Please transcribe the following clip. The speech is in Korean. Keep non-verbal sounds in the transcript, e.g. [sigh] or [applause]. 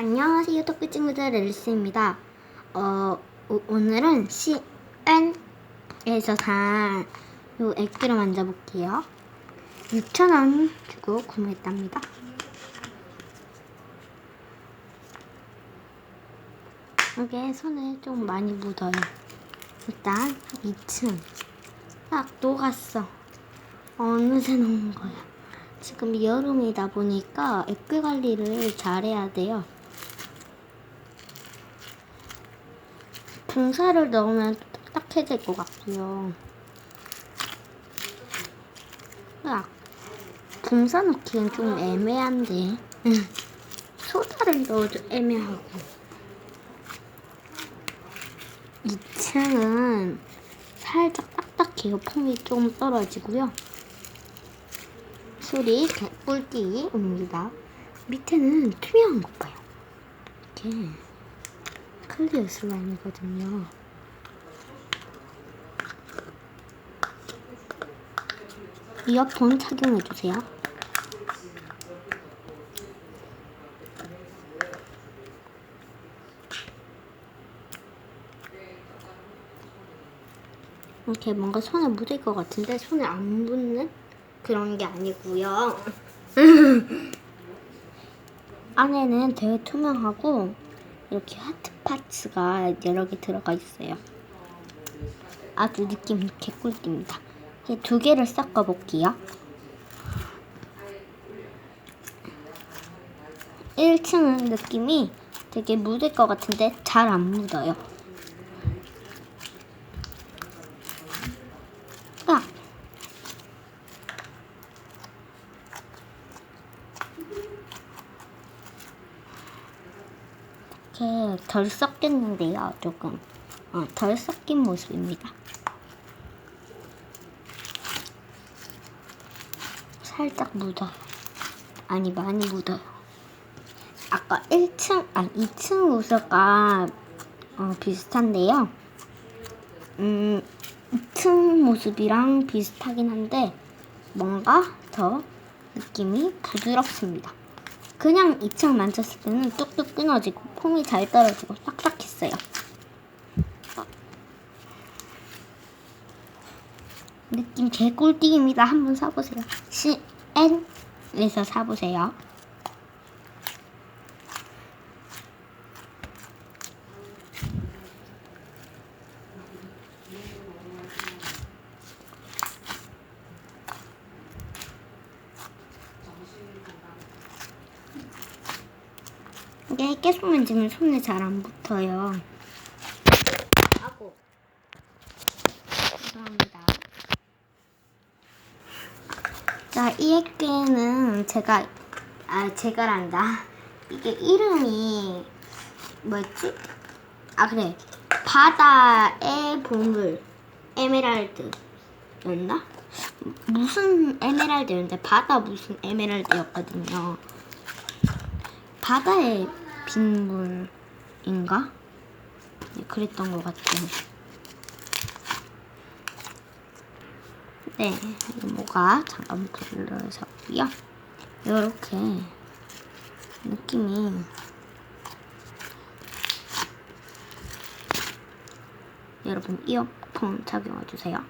안녕하세요, 토끼 친구들 앨리스입니다. 어, 오, 오늘은 CN에서 산요 액들을 만져볼게요. 6,000원 주고 구매했답니다. 이게 손에 좀 많이 묻어요. 일단 2층 딱 녹았어. 어느새 녹은 거야. 지금 여름이다 보니까 액괴 관리를 잘해야 돼요. 분사를 넣으면 딱딱해질 것 같고요. 아, 분사 넣기엔 좀 애매한데 음, 소다를 넣어도 애매하고 2층은 살짝 딱딱해요. 폼이 좀 떨어지고요. 술이 개꿀띠입니다. 밑에는 투명한 것 봐요. 이렇게 클리어 슬라임이거든요. 이어폰 착용해주세요. 이렇게 뭔가 손에 묻을 것 같은데 손에 안 묻는 그런 게 아니고요. [laughs] 안에는 되게 투명하고 이렇게 하트 파츠가 여러 개 들어가 있어요. 아주 느낌 개꿀띠입니다. 이제 두 개를 섞어 볼게요. 1층은 느낌이 되게 묻을 것 같은데 잘 안 묻어요. 이렇게 덜 섞였는데요, 조금. 어, 덜 섞인 모습입니다. 살짝 묻어요. 아니, 많이 묻어요. 아까 1층, 아니, 2층 모습과 어, 비슷한데요. 음, 2층 모습이랑 비슷하긴 한데, 뭔가 더 느낌이 부드럽습니다. 그냥 2층 만졌을 때는 뚝뚝 끊어지고 폼이 잘 떨어지고 딱딱했어요. 느낌 개꿀띠입니다. 한번 사보세요. CN에서 사보세요. 이게 계속 만지면 손에 잘 안 붙어요. 하고 죄송합니다. 자, 이 액괴는 제가 아 제가란다. 이게 이름이 뭐였지? 아 그래 바다의 보물 에메랄드 였나? 무슨 에메랄드였는데 바다 무슨 에메랄드였거든요. 바다의 빗물인가? 네, 그랬던 것 같아요. 네, 이모가 잠깐 불러서고요. 이렇게 느낌이 여러분 이어폰 착용해 주세요.